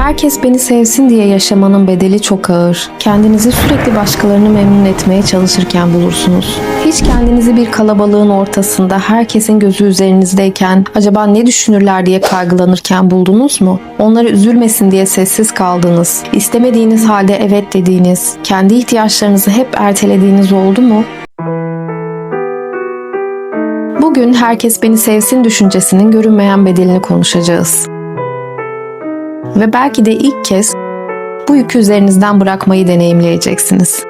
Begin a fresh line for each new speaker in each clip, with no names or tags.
Herkes beni sevsin diye yaşamanın bedeli çok ağır. Kendinizi sürekli başkalarını memnun etmeye çalışırken bulursunuz. Hiç kendinizi bir kalabalığın ortasında herkesin gözü üzerinizdeyken acaba ne düşünürler diye kaygılanırken buldunuz mu? Onları üzülmesin diye sessiz kaldınız. İstemediğiniz halde evet dediğiniz, kendi ihtiyaçlarınızı hep ertelediğiniz oldu mu? Bugün herkes beni sevsin düşüncesinin görünmeyen bedelini konuşacağız. Ve belki de ilk kez bu yükü üzerinizden bırakmayı deneyimleyeceksiniz.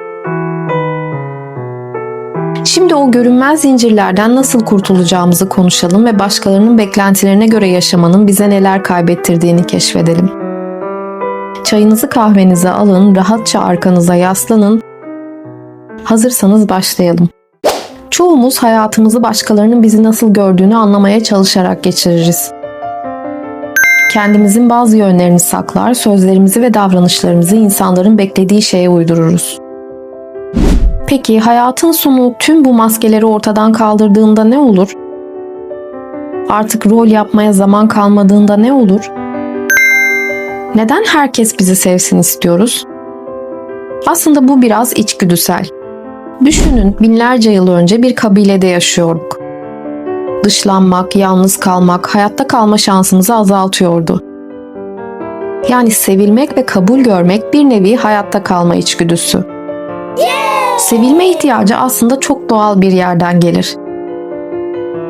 Şimdi o görünmez zincirlerden nasıl kurtulacağımızı konuşalım ve başkalarının beklentilerine göre yaşamanın bize neler kaybettirdiğini keşfedelim. Çayınızı kahvenize alın, rahatça arkanıza yaslanın. Hazırsanız başlayalım. Çoğumuz hayatımızı başkalarının bizi nasıl gördüğünü anlamaya çalışarak geçiririz. Kendimizin bazı yönlerini saklar, sözlerimizi ve davranışlarımızı insanların beklediği şeye uydururuz. Peki hayatın sonu tüm bu maskeleri ortadan kaldırdığında ne olur? Artık rol yapmaya zaman kalmadığında ne olur? Neden herkes bizi sevsin istiyoruz? Aslında bu biraz içgüdüsel. Düşünün binlerce yıl önce bir kabilede yaşıyorduk. Dışlanmak, yalnız kalmak, hayatta kalma şansımızı azaltıyordu. Yani sevilmek ve kabul görmek bir nevi hayatta kalma içgüdüsü. Sevilme ihtiyacı aslında çok doğal bir yerden gelir.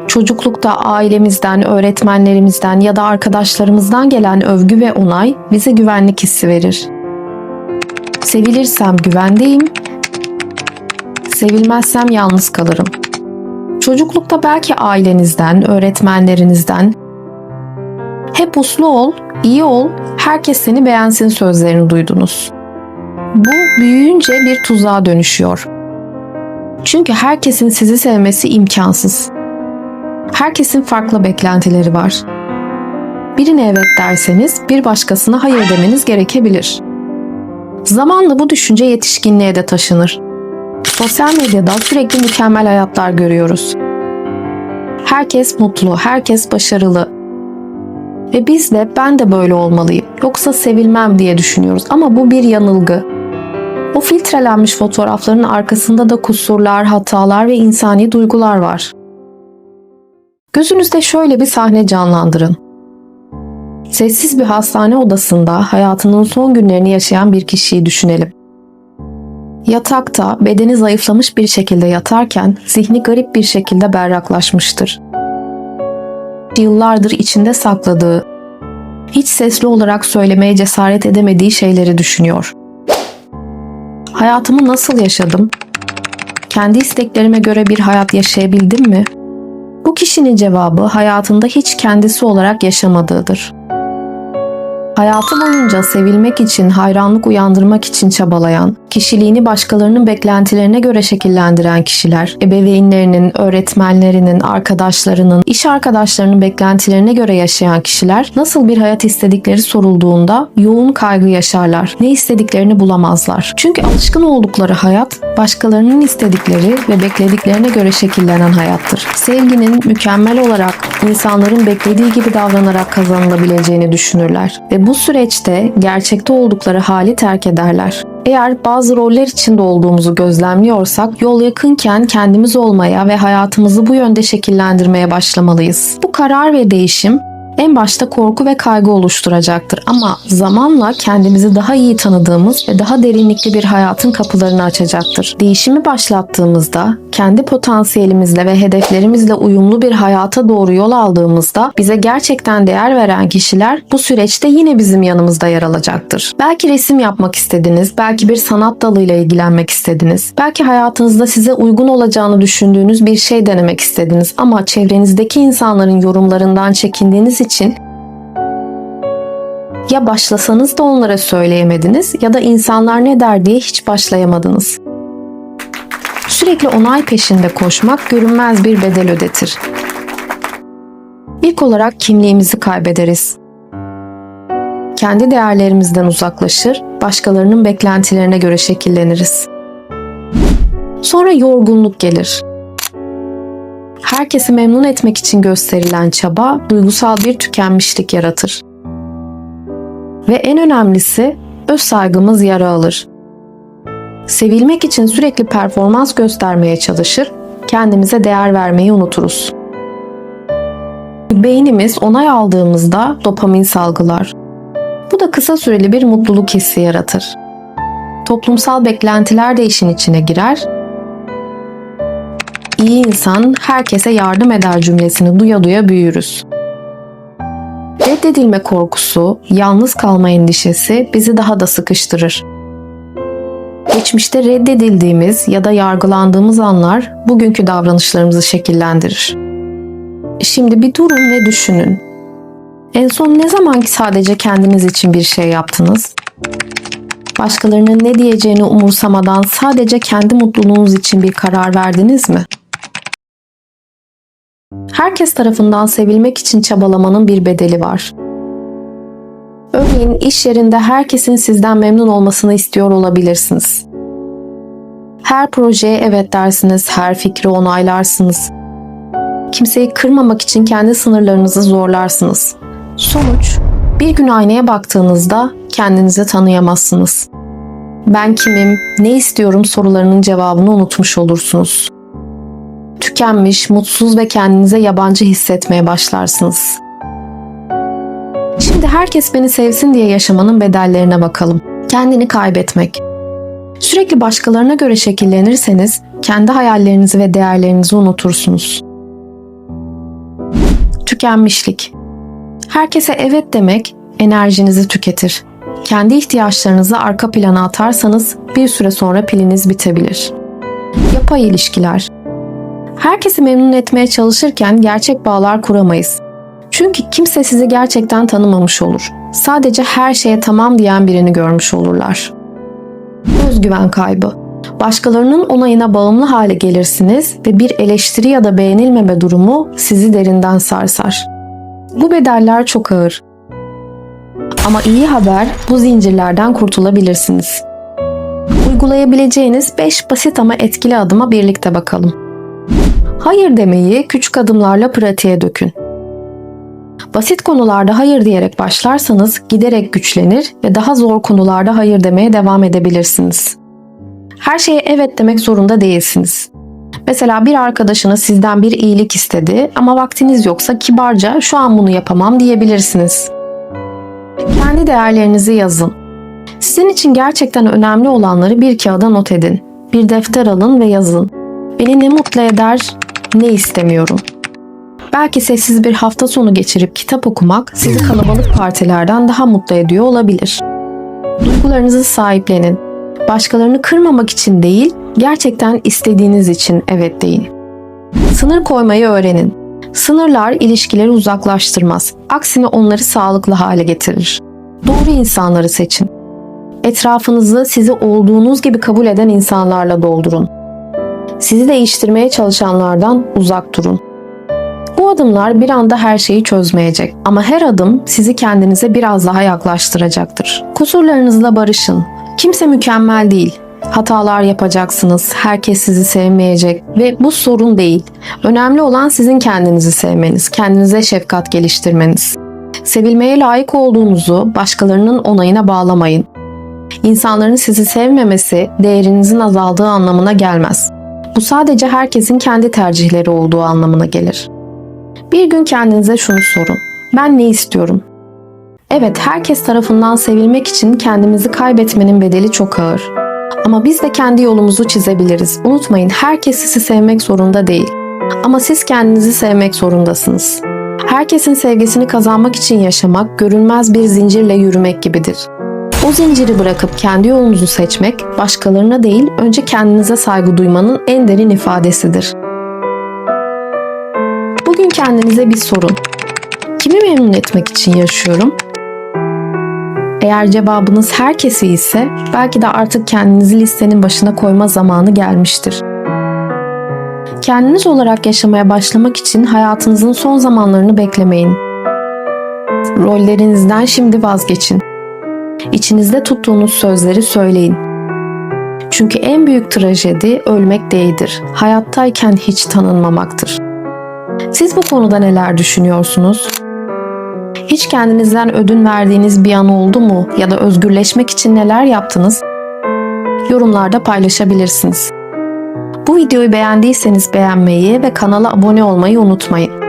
Çocuklukta ailemizden, öğretmenlerimizden ya da arkadaşlarımızdan gelen övgü ve onay bize güvenlik hissi verir. Sevilirsem güvendeyim, sevilmezsem yalnız kalırım. Çocuklukta belki ailenizden, öğretmenlerinizden hep uslu ol, iyi ol, herkes seni beğensin sözlerini duydunuz. Bu büyüyünce bir tuzağa dönüşüyor. Çünkü herkesin sizi sevmesi imkansız. Herkesin farklı beklentileri var. Birine evet derseniz bir başkasına hayır demeniz gerekebilir. Zamanla bu düşünce yetişkinliğe de taşınır. Sosyal medyada sürekli mükemmel hayatlar görüyoruz. Herkes mutlu, herkes başarılı. Ve biz de ben de böyle olmalıyım. Yoksa sevilmem diye düşünüyoruz ama bu bir yanılgı. O filtrelenmiş fotoğrafların arkasında da kusurlar, hatalar ve insani duygular var. Gözünüzde şöyle bir sahne canlandırın. Sessiz bir hastane odasında hayatının son günlerini yaşayan bir kişiyi düşünelim. Yatakta bedeni zayıflamış bir şekilde yatarken zihni garip bir şekilde berraklaşmıştır. Yıllardır içinde sakladığı, hiç sesli olarak söylemeye cesaret edemediği şeyleri düşünüyor. Hayatımı nasıl yaşadım? Kendi isteklerime göre bir hayat yaşayabildim mi? Bu kişinin cevabı hayatında hiç kendisi olarak yaşamadığıdır. Hayatı boyunca sevilmek için, hayranlık uyandırmak için çabalayan, kişiliğini başkalarının beklentilerine göre şekillendiren kişiler, ebeveynlerinin, öğretmenlerinin, arkadaşlarının, iş arkadaşlarının beklentilerine göre yaşayan kişiler nasıl bir hayat istedikleri sorulduğunda yoğun kaygı yaşarlar. Ne istediklerini bulamazlar. Çünkü alışkın oldukları hayat başkalarının istedikleri ve beklediklerine göre şekillenen hayattır. Sevginin mükemmel olarak insanların beklediği gibi davranarak kazanılabileceğini düşünürler ve bu süreçte gerçekte oldukları hali terk ederler. Eğer bazı roller içinde olduğumuzu gözlemliyorsak yol yakınken kendimiz olmaya ve hayatımızı bu yönde şekillendirmeye başlamalıyız. Bu karar ve değişim en başta korku ve kaygı oluşturacaktır ama zamanla kendimizi daha iyi tanıdığımız ve daha derinlikli bir hayatın kapılarını açacaktır. Değişimi başlattığımızda, kendi potansiyelimizle ve hedeflerimizle uyumlu bir hayata doğru yol aldığımızda bize gerçekten değer veren kişiler bu süreçte yine bizim yanımızda yer alacaktır. Belki resim yapmak istediniz, belki bir sanat dalıyla ilgilenmek istediniz, belki hayatınızda size uygun olacağını düşündüğünüz bir şey denemek istediniz ama çevrenizdeki insanların yorumlarından çekindiğiniz için ya başlasanız da onlara söyleyemediniz ya da insanlar ne der diye hiç başlayamadınız. Sürekli onay peşinde koşmak görünmez bir bedel ödetir. İlk olarak kimliğimizi kaybederiz. Kendi değerlerimizden uzaklaşır, başkalarının beklentilerine göre şekilleniriz. Sonra yorgunluk gelir. Herkesi memnun etmek için gösterilen çaba duygusal bir tükenmişlik yaratır. Ve en önemlisi öz saygımız yara alır. Sevilmek için sürekli performans göstermeye çalışır, kendimize değer vermeyi unuturuz. Beynimiz onay aldığımızda dopamin salgılar. Bu da kısa süreli bir mutluluk hissi yaratır. Toplumsal beklentiler de işin içine girer. İyi insan herkese yardım eder cümlesini duya duya büyürüz. Reddedilme korkusu, yalnız kalma endişesi bizi daha da sıkıştırır. Geçmişte reddedildiğimiz ya da yargılandığımız anlar bugünkü davranışlarımızı şekillendirir. Şimdi bir durun ve düşünün. En son ne zaman ki sadece kendiniz için bir şey yaptınız? Başkalarının ne diyeceğini umursamadan sadece kendi mutluluğunuz için bir karar verdiniz mi? Herkes tarafından sevilmek için çabalamanın bir bedeli var. Örneğin iş yerinde herkesin sizden memnun olmasını istiyor olabilirsiniz. Her projeye evet dersiniz, her fikri onaylarsınız. Kimseyi kırmamak için kendi sınırlarınızı zorlarsınız. Sonuç, bir gün aynaya baktığınızda kendinizi tanıyamazsınız. Ben kimim, ne istiyorum sorularının cevabını unutmuş olursunuz. Tükenmiş, mutsuz ve kendinize yabancı hissetmeye başlarsınız. Şimdi herkes beni sevsin diye yaşamanın bedellerine bakalım. Kendini kaybetmek. Sürekli başkalarına göre şekillenirseniz kendi hayallerinizi ve değerlerinizi unutursunuz. Tükenmişlik. Herkese evet demek enerjinizi tüketir. Kendi ihtiyaçlarınızı arka plana atarsanız bir süre sonra piliniz bitebilir. Yapay ilişkiler. Herkesi memnun etmeye çalışırken gerçek bağlar kuramayız. Çünkü kimse sizi gerçekten tanımamış olur. Sadece her şeye tamam diyen birini görmüş olurlar. Özgüven kaybı. Başkalarının onayına bağımlı hale gelirsiniz ve bir eleştiri ya da beğenilmeme durumu sizi derinden sarsar. Bu bedeller çok ağır. Ama iyi haber bu zincirlerden kurtulabilirsiniz. Uygulayabileceğiniz 5 basit ama etkili adıma birlikte bakalım. Hayır demeyi küçük adımlarla pratiğe dökün. Basit konularda hayır diyerek başlarsanız giderek güçlenir ve daha zor konularda hayır demeye devam edebilirsiniz. Her şeye evet demek zorunda değilsiniz. Mesela bir arkadaşınız sizden bir iyilik istedi ama vaktiniz yoksa kibarca şu an bunu yapamam diyebilirsiniz. Kendi değerlerinizi yazın. Sizin için gerçekten önemli olanları bir kağıda not edin. Bir defter alın ve yazın. Beni ne mutlu eder, ne istemiyorum. Belki sessiz bir hafta sonu geçirip kitap okumak sizi kalabalık partilerden daha mutlu ediyor olabilir. Duygularınızı sahiplenin. Başkalarını kırmamak için değil, gerçekten istediğiniz için evet deyin. Sınır koymayı öğrenin. Sınırlar ilişkileri uzaklaştırmaz. Aksine onları sağlıklı hale getirir. Doğru insanları seçin. Etrafınızı sizi olduğunuz gibi kabul eden insanlarla doldurun. Sizi değiştirmeye çalışanlardan uzak durun. Bu adımlar bir anda her şeyi çözmeyecek ama her adım sizi kendinize biraz daha yaklaştıracaktır. Kusurlarınızla barışın. Kimse mükemmel değil. Hatalar yapacaksınız. Herkes sizi sevmeyecek ve bu sorun değil. Önemli olan sizin kendinizi sevmeniz, kendinize şefkat geliştirmeniz. Sevilmeye layık olduğunuzu başkalarının onayına bağlamayın. İnsanların sizi sevmemesi değerinizin azaldığı anlamına gelmez. Bu sadece herkesin kendi tercihleri olduğu anlamına gelir. Bir gün kendinize şunu sorun. Ben ne istiyorum? Evet, herkes tarafından sevilmek için kendimizi kaybetmenin bedeli çok ağır. Ama biz de kendi yolumuzu çizebiliriz. Unutmayın, herkes sizi sevmek zorunda değil. Ama siz kendinizi sevmek zorundasınız. Herkesin sevgisini kazanmak için yaşamak, görünmez bir zincirle yürümek gibidir. O zinciri bırakıp kendi yolunuzu seçmek, başkalarına değil, önce kendinize saygı duymanın en derin ifadesidir. Bugün kendinize bir sorun. Kimi memnun etmek için yaşıyorum? Eğer cevabınız herkesi ise belki de artık kendinizi listenin başına koyma zamanı gelmiştir. Kendiniz olarak yaşamaya başlamak için hayatınızın son zamanlarını beklemeyin. Rollerinizden şimdi vazgeçin. İçinizde tuttuğunuz sözleri söyleyin. Çünkü en büyük trajedi ölmek değildir. Hayattayken hiç tanınmamaktır. Siz bu konuda neler düşünüyorsunuz? Hiç kendinizden ödün verdiğiniz bir an oldu mu ya da özgürleşmek için neler yaptınız? Yorumlarda paylaşabilirsiniz. Bu videoyu beğendiyseniz beğenmeyi ve kanala abone olmayı unutmayın.